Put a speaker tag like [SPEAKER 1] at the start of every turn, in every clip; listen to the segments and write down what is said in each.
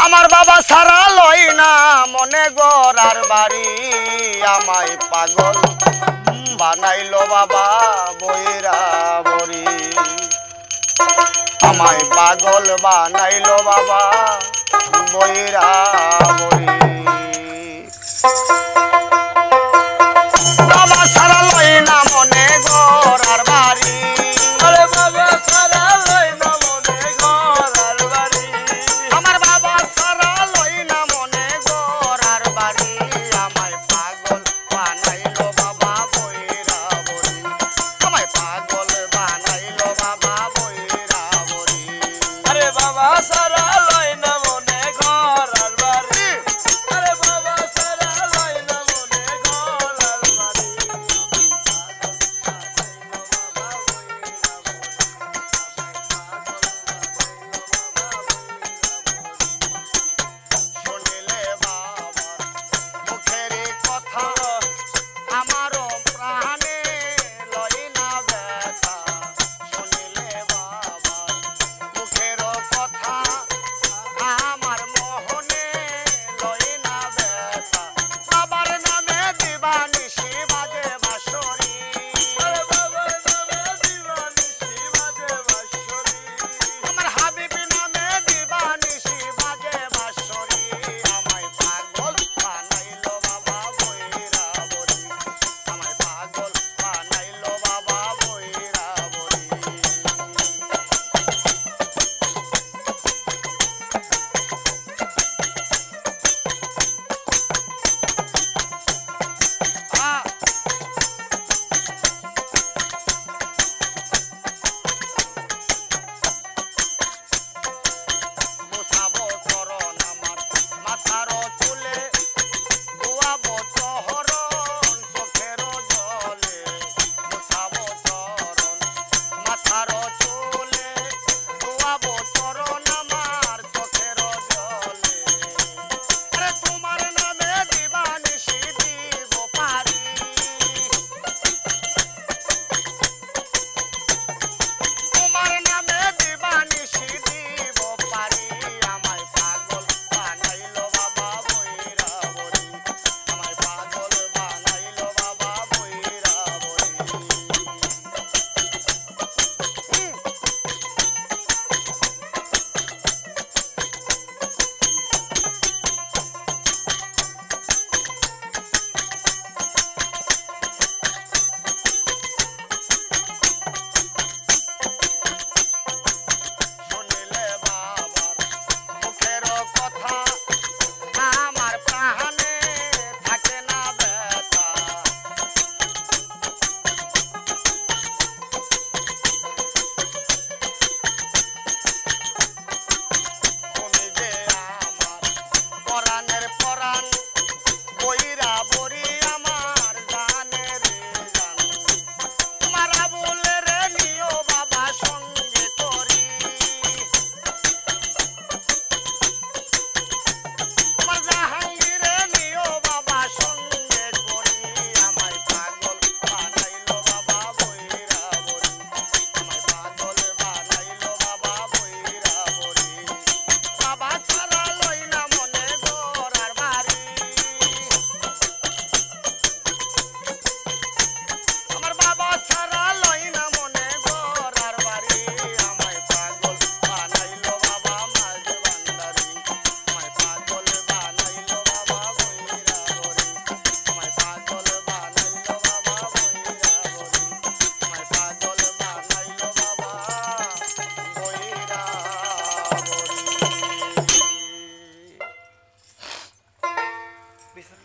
[SPEAKER 1] আমার বাবা সারা লই না মনে গড়ার বাড়ি, আমায় পাগল বানাইল বাবা বইরা বরি আমায় পাগল বানাইল বাবা বইরা
[SPEAKER 2] বরি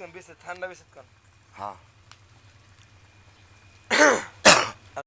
[SPEAKER 2] বেশি ঠান্ডা বেশি
[SPEAKER 1] হ্যাঁ